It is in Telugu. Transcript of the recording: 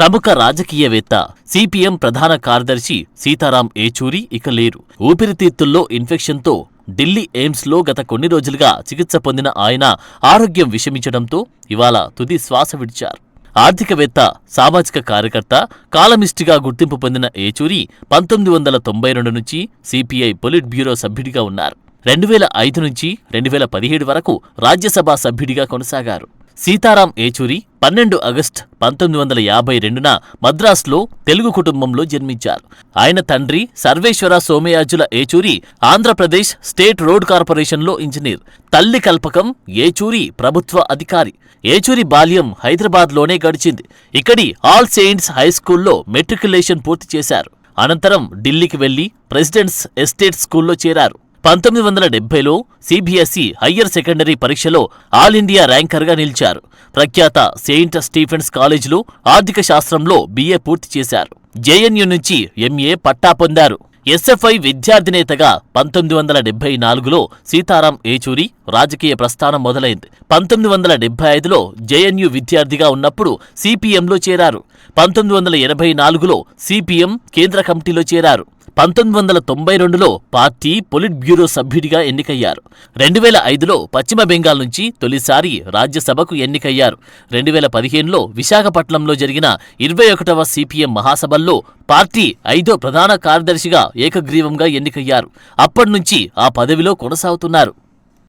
ప్రముఖ రాజకీయవేత్త సిపిఎం ప్రధాన కార్యదర్శి సీతారాం ఏచూరి ఇక లేరు. ఊపిరితిత్తుల్లో ఇన్ఫెక్షన్తో ఢిల్లీ ఎయిమ్స్లో గత కొన్ని రోజులుగా చికిత్స పొందిన ఆయన ఆరోగ్యం విషమించడంతో ఇవాళ తుది శ్వాస విడిచారు. ఆర్థికవేత్త సామాజిక కార్యకర్త కాలమిస్టుగా గుర్తింపు పొందిన ఏచూరి పంతొమ్మిది వందల తొంభై రెండు నుంచి సిపిఐ పొలిట్ బ్యూరో సభ్యుడిగా ఉన్నారు. రెండు వేల ఐదు నుంచి రెండు వేల పదిహేడు వరకు రాజ్యసభ సభ్యుడిగా కొనసాగారు. సీతారాం ఏచూరి పన్నెండు ఆగస్టు పంతొమ్మిది వందల యాభై రెండున మద్రాసులో తెలుగు కుటుంబంలో జన్మించారు. ఆయన తండ్రి సర్వేశ్వర సోమయాజుల ఏచూరి ఆంధ్రప్రదేశ్ స్టేట్ రోడ్ కార్పొరేషన్లో ఇంజనీర్. తల్లి కల్పకం ఏచూరి ప్రభుత్వ అధికారి. ఏచూరి బాల్యం హైదరాబాద్లోనే గడిచింది. ఇక్కడి ఆల్ సెయింట్స్ హైస్కూల్లో మెట్రికులేషన్ పూర్తి చేశారు. అనంతరం ఢిల్లీకి వెళ్ళి ప్రెసిడెంట్స్ ఎస్టేట్ స్కూల్లో చేరారు. పంతొమ్మిది వందల డెబ్బైలో సిబిఎస్ఈ హయ్యర్ సెకండరీ పరీక్షలో ఆల్ ఇండియా ర్యాంకర్గా నిలిచారు. ప్రఖ్యాత సెయింట్ స్టీఫెన్స్ కాలేజీలో ఆర్థిక శాస్త్రంలో బీఏ పూర్తి చేశారు. జేఎన్యు నుంచి ఎంఏ పట్టా పొందారు. ఎస్ఎఫ్ఐ విద్యార్థినేతగా పంతొమ్మిది వందల డెబ్బై నాలుగులో సీతారాం ఏచూరి రాజకీయ ప్రస్థానం మొదలైంది. పంతొమ్మిది వందల డెబ్బై ఐదులో జేఎన్యు విద్యార్థిగా ఉన్నప్పుడు సిపిఎంలో చేరారు. పంతొమ్మిది వందల ఎనభై నాలుగులో సిపిఎం కేంద్ర కమిటీలో చేరారు. పంతొమ్మిది వందల తొంభై రెండులో పార్టీ పొలిట్ బ్యూరో సభ్యుడిగా ఎన్నికయ్యారు. రెండు వేల ఐదులో పశ్చిమ బెంగాల్ నుంచి తొలిసారి రాజ్యసభకు ఎన్నికయ్యారు. రెండు వేల పదిహేనులో విశాఖపట్నంలో జరిగిన ఇరవై ఒకటవ సిపిఎం మహాసభల్లో పార్టీ ఐదో ప్రధాన కార్యదర్శిగా ఏకగ్రీవంగా ఎన్నికయ్యారు. అప్పటినుంచి ఆ పదవిలో కొనసాగుతున్నారు.